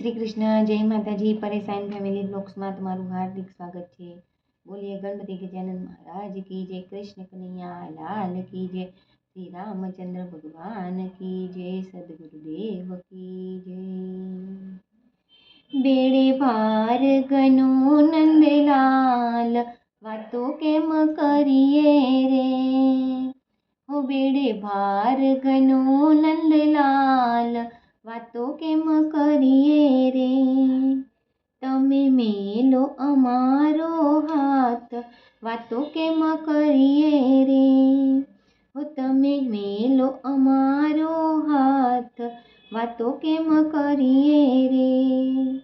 શ્રી કૃષ્ણ, જય માતાજી. પરેશાન ફેમિલી બ્લોગ્સમાં તમારું હાર્દિક સ્વાગત છે. બોલીએ ગણપતિ ગજાનંદ મહારાજ કી જય, કૃષ્ણ કનૈયા, લાલ કી જય, શ્રી રામચંદ્ર ભગવાન કી જય, સદગુરુદેવ કી જય. બેડે ભાર ગનો નંદલાલ, વાતો કેમ કરીએ રે? હો બેડે ભાર ગનો નંદલાલ વાતો કેમ કરીએ રે? તમે મેલો અમારો હાથ, વાતો કેમ કરીએ રે? હો, તમે મેલો અમારો હાથ, વાતો કેમ કરીએ રે?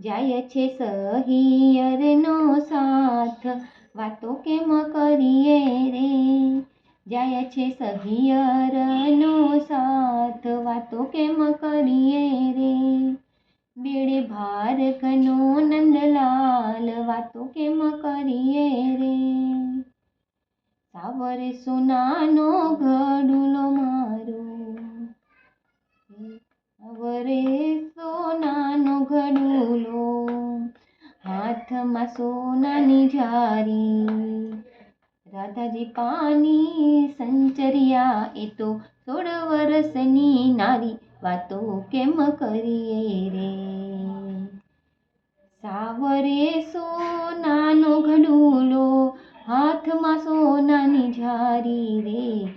જાય છે સહિયરનો સાથ, વાતો કેમ કરીએ રે? જાય છે સહિયરનો વાતો કેમ કરીએ રે? બેડે ભાર ઘનો નંદલાલ વાતો કેમ કરીએ રે? સાવરે સોનાનો ઘડુલો મારો. સાવરે સોનાનો ઘડુલો હાથમાં સોનાની જારી. રાધાજી પાની સંચર્યા, એ તો સોળ વર્ષની નારી. વાતો કેમ કરીએ રે? સાવરે સોનાનો ઘડુલો હાથમાં સોનાની ઝારી રે.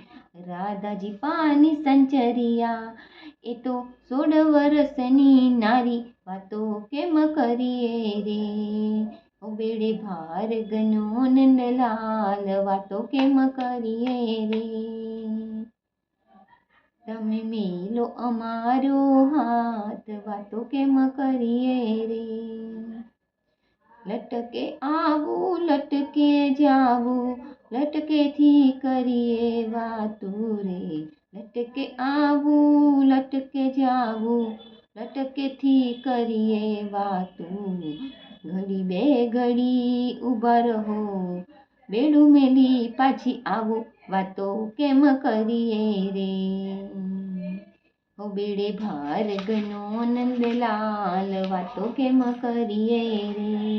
રાધાજી પાની સંચરિયા, એ તો સોળ વર્ષની નારી. વાતો કેમ કરીએ રે? ઓ બેડે ભાર ગનો નંદલાલ વાતો કેમ કરીએ રે તમે મેલો અમારો હાથ વાતો કેમ કરીએ રે લટકે આવું લટકે જાવું લટકેથી કરીએ વાતું રે લટકે આવું લટકે જાવું લટકેથી કરીએ વાતું ઘડી બે ઘડી ઊભા રહો. બેડું મેલી પાછી આવો વાતો કેમ કરીએ રે? બેડે ભાર ગનો નંદલાલ, વાતો કેમ કરીએ રે?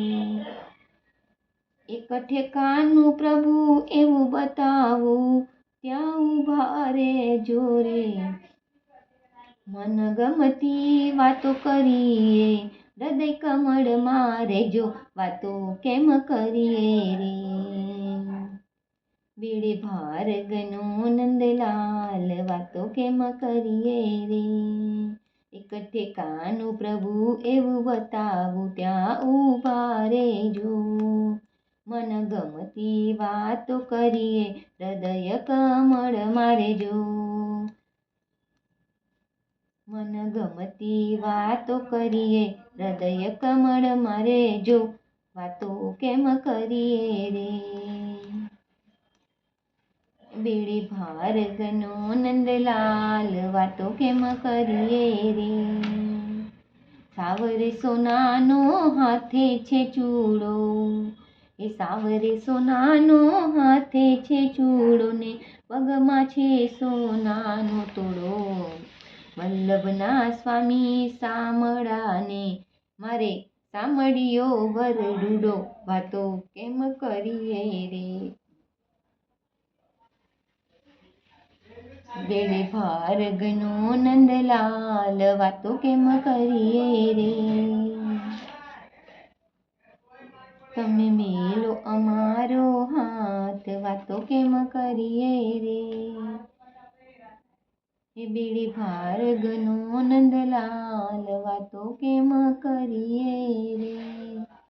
એક ઠેકાનું પ્રભુ એવું બતાવું, ત્યાં ઊભા રે જોરે. મન ગમતી વાતો કરીએ હૃદય કમળ મારે જો વાતો કેમ કરીએ રે? બીડે ભાર ગનો નંદલાલ, વાતો કેમ કરીએ રે? એક ઠેકાનું પ્રભુ એવું બતાવું, ત્યાં ઊભા રેજો. મન ગમતી વાતો કરીએ, હૃદય કમળ મારે જો મન ગમતી વાતો કરીએ, હૃદય કમળ મારે જો વાતો કેમ કરીએ રે? બેડી ભાર્ગનો નંદલાલ, વાતો કેમ કરીએ રે? સાવરે સોનાનો હાથે છે ચૂડો, એ સાવરે સોનાનો હાથે છે ચૂડો ને પગમાં છે સોનાનો તોડો. વલ્લભના સ્વામી સામળાને મારે સામળિયો વરડુડો વાતો કેમ કરીએ રે? બેડે ભાર ગનો નંદલાલ, વાતો કેમ કરીએ રે? તમે મેલો અમારો હાથ, વાતો કેમ કરીએ રે? એ બીડી ભાર ગનો નંદલાલ વાતો કેમ કરીએ રે?